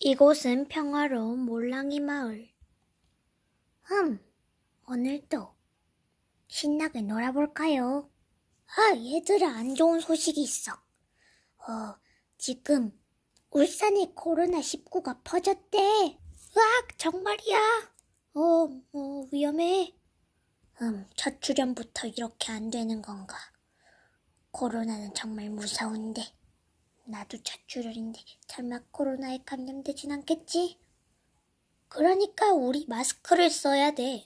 이곳은 평화로운 몰랑이 마을. 흠, 오늘도 신나게 놀아볼까요? 아, 얘들아, 안 좋은 소식이 있어. 어, 지금 울산에 코로나19가 퍼졌대. 으악, 정말이야. 어, 어, 위험해. 음, 첫 출연부터 이렇게 안 되는 건가? 코로나는 정말 무서운데. 나도 첫 출연인데 설마 코로나에 감염되진 않겠지? 그러니까 우리 마스크를 써야 돼.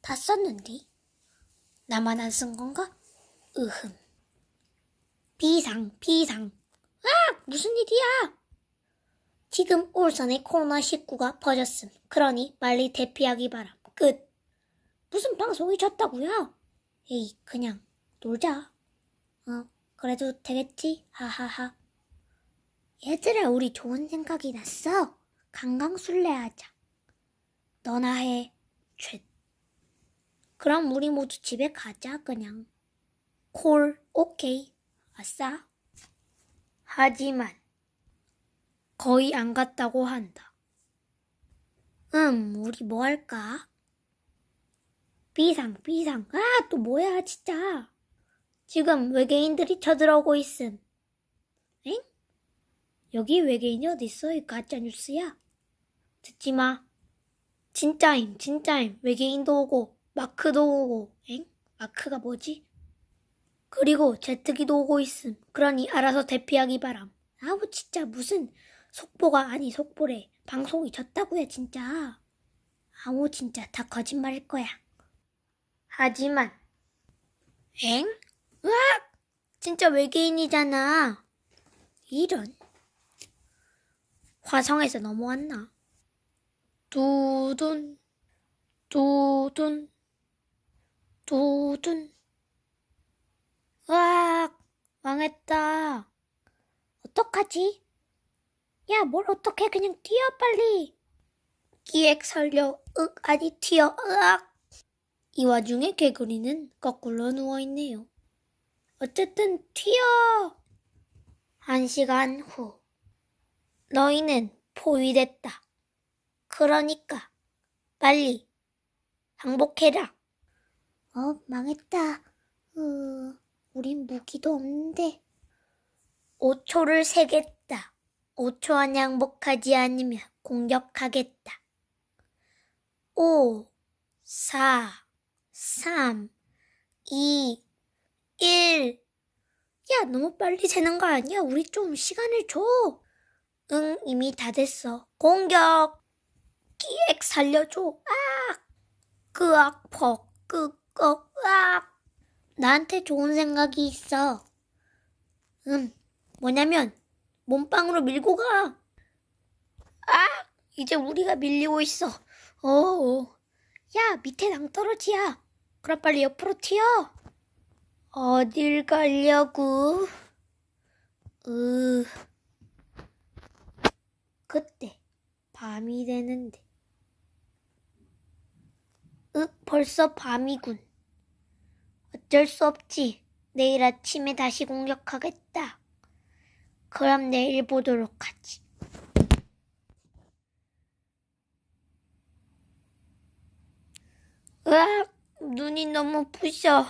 다 썼는데? 나만 안 쓴 건가? 으흠. 비상, 비상. 아! 무슨 일이야? 지금 울산에 코로나19가 퍼졌음. 그러니 빨리 대피하기 바람. 끝. 무슨 방송이 졌다고요? 에이, 그냥 놀자. 어, 그래도 되겠지? 하하하. 얘들아, 우리 좋은 생각이 났어. 강강술래 하자. 너나 해. 쉿. 그럼 우리 모두 집에 가자, 그냥. 콜, 오케이. 아싸. 하지만, 거의 안 갔다고 한다. 음, 우리 뭐 할까? 비상, 비상. 아, 또 뭐야, 진짜. 지금 외계인들이 쳐들어오고 있음. 엥? 여기 외계인이 어딨어? 이 가짜 뉴스야. 듣지 마. 진짜임, 진짜임. 외계인도 오고, 마크도 오고. 엥? 마크가 뭐지? 그리고 제트기도 오고 있음. 그러니 알아서 대피하기 바람. 아우, 진짜 무슨 속보가 아니 속보래. 방송이 졌다고요, 진짜. 아우, 진짜 다 거짓말일 거야. 하지만, 엥? 으악! 진짜 외계인이잖아. 이런. 화성에서 넘어왔나? 두둔, 두둔, 두둔. 으악! 망했다. 어떡하지? 야, 뭘 어떡해. 그냥 뛰어, 빨리. 기획 살려. 윽, 아니, 튀어. 으악! 이 와중에 개구리는 거꾸로 누워있네요. 어쨌든 튀어! 한 시간 후. 너희는 포위됐다. 그러니까 빨리 항복해라. 어, 망했다. 으, 우린 무기도 없는데. 5초를 세겠다. 5초 안에 항복하지 않으면 공격하겠다. 5, 4, 3, 2, 1. 야, 너무 빨리 세는 거 아니야? 우리 좀 시간을 줘. 응, 이미 다 됐어. 공격! 기획 살려줘. 아! 그악, 퍽, 끄꺼, 으악! 나한테 좋은 생각이 있어. 응, 뭐냐면, 몸빵으로 밀고 가. 아! 이제 우리가 밀리고 있어. 어, 야, 밑에 낭떠러지야. 그럼 빨리 옆으로 튀어. 어딜 가려고? 으. 그때 밤이 되는데. 으, 벌써 밤이군. 어쩔 수 없지. 내일 아침에 다시 공격하겠다. 그럼 내일 보도록 하지. 으악, 눈이 너무 부셔.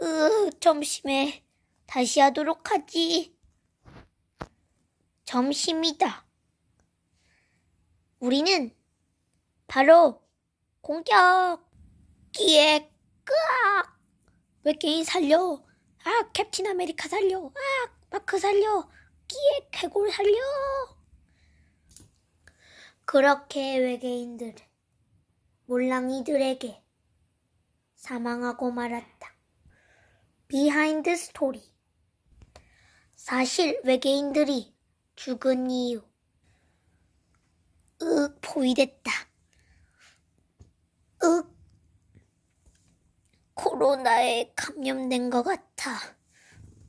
으, 점심에 다시 하도록 하지. 점심이다. 우리는 바로 공격! 기획! 끄악! 외계인 살려! 아, 캡틴 아메리카 살려! 아, 마크 살려! 기획 해골 살려! 그렇게 외계인들은 몰랑이들에게 사망하고 말았다. 비하인드 스토리. 사실 외계인들이 죽은 이유. 윽, 포위됐다. 윽, 코로나에 감염된 것 같아.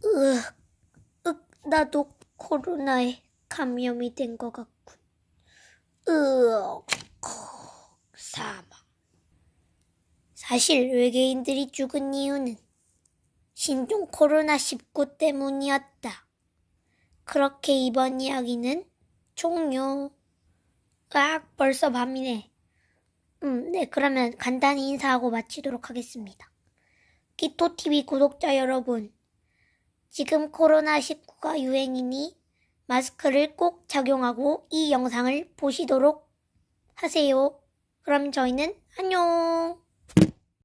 윽, 윽, 나도 코로나에 감염이 된 것 같군. 윽, 사망. 사실 외계인들이 죽은 이유는 신종 코로나19 때문이었다. 그렇게 이번 이야기는 종료. 악, 벌써 밤이네. 음, 네, 그러면 간단히 인사하고 마치도록 하겠습니다. 기토TV 구독자 여러분, 지금 코로나19가 유행이니 마스크를 꼭 착용하고 이 영상을 보시도록 하세요. 그럼 저희는 안녕!